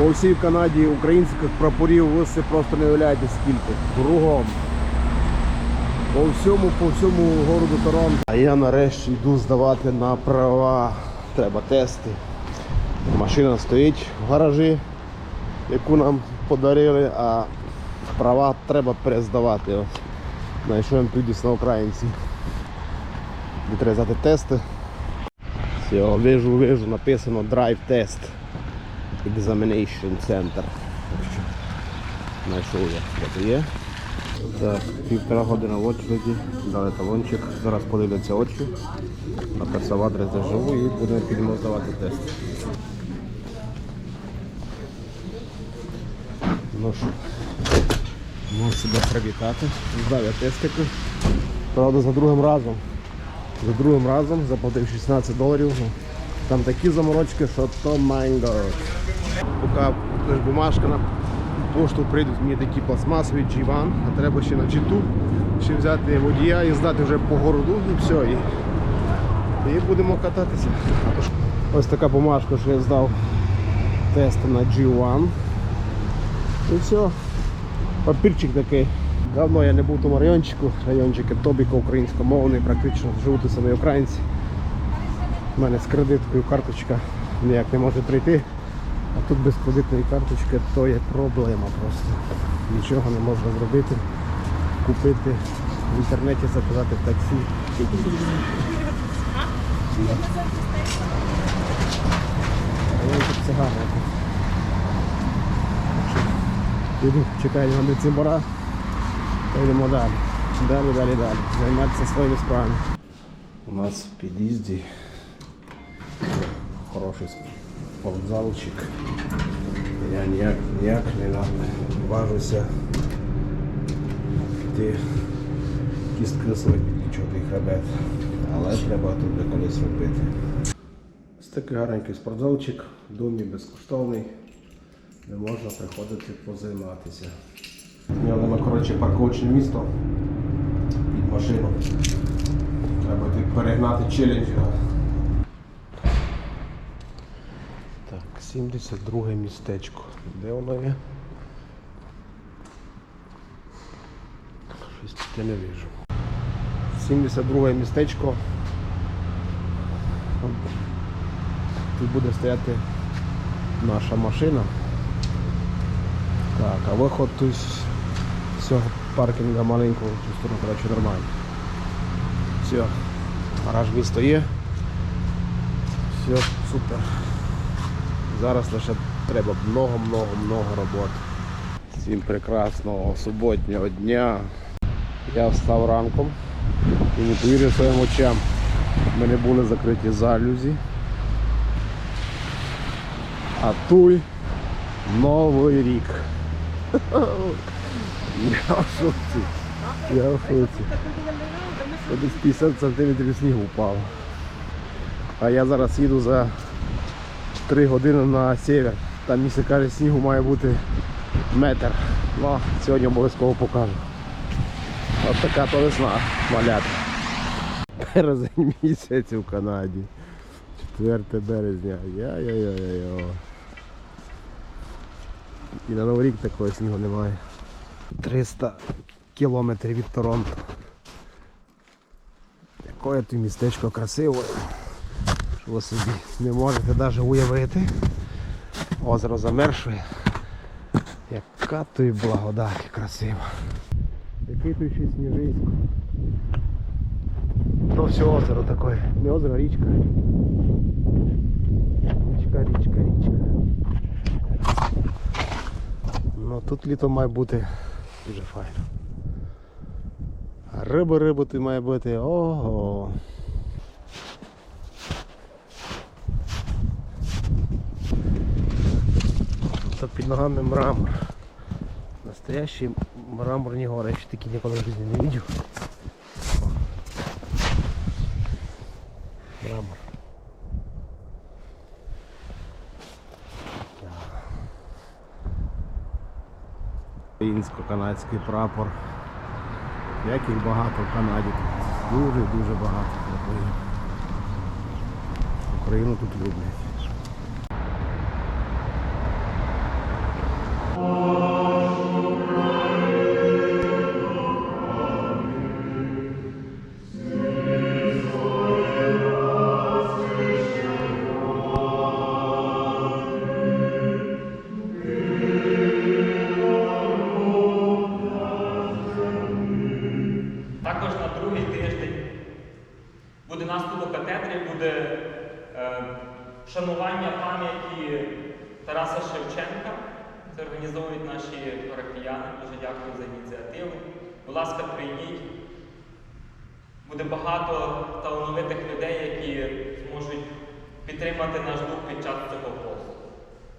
По всій Канаді українських прапорів ви си просто не уявляєте скільки. Кругом. По всьому, по всьому городу Торонто. А я нарешті йду здавати на права. Треба тести. Машина стоїть в гаражі, яку нам подарили, а права треба перездавати. Ось. Знайшов тут на українці. Треба здати тести. Все, вижу, вижу, написано Test Examination Center. Знайшов я, це є. Так, півтора години в очереді, дали талончик, зараз подивляться очі, написав адрес, де живу і будемо підемо здавати тест. Ну що, можу себе привітати. Здав я тестики. Правда, за другим разом. За другим разом заплатив 16 доларів. Там такі заморочки, що то манго. Поки лиш бумажка на пошту прийдуть мені такі пластмасові G1, а треба ще на G2 ще взяти водія і здати вже по городу і все. І, і будемо кататися. Ось така бумажка, що я здав тест на G1. І все. Папірчик такий. Давно я не був в тому райончику. Райончик Тобіко українськомовний, практично живуть самі українці. У мене з кредиткою карточка ніяк не може прийти. А тут без кредитної карточки то є проблема просто. Нічого не можна зробити, купити в інтернеті, заказати таксі. Це гарно. Іду, чекаю на децимбора. Йдемо далі. Далі, далі, далі. Займатися своїми справами. У нас в під'їзді хороший спортзалчик. Я ніяк, ніяк не наважуся піти кістки свої підключити хребет. Але треба тут колись робити. Ось такий гарненький спортзалчик, в безкоштовний, де можна приходити позайматися. Зняли ми коротше парковочне місто під машину. Треба перегнати челенджера. Так, 72 містечко. Де воно є? Щось я не вижу. 72 містечко. Тут буде стояти наша машина. Так, а виход тут з цього паркінга маленького, в цю сторону, коротше, нормально. Все, гараж місто є. Все, супер. Зараз лише треба много-много-много роботи. Всім прекрасного суботнього дня. Я встав ранком і не повірив своїм очам. У мене були закриті залюзі. А туй Новий рік. Я в шоці. Я в шоці. Десь 50 сантиметрів снігу впало. А я зараз їду за 3 години на север. Там місце каже, снігу має бути метр. Ну, сьогодні обов'язково покажу. Ось така то весна, малята. Березень місяць у Канаді. 4 березня. Я-я-я-я-я. І на Новий рік такого снігу немає. 300 кілометрів від Торонто. Яке тут містечко красиве. Ви собі не можете навіть уявити. Озеро замершує. Яка тут благодать красива. Який тут ще сніжисько. То все озеро таке. Не озеро, а річка. Річка, річка, річка. Ну тут літо має бути дуже файно. Риба риба тут має бути. Ого. Тут під ногами мрамор. Настоящий мраморні гори, я ще такі ніколи в житті не бачив. Мрамор. Українсько-канадський прапор. Як їх багато в Канаді. Дуже-дуже багато. Україну тут люблять. Також на другий тиждень буде наступу катедри, буде е, шанування пам'яті Тараса Шевченка. Це організовують наші парафіяни. Дуже дякую за ініціативу. Будь ласка, прийміть. Буде багато талановитих людей, які зможуть підтримати наш дух під час цього посту.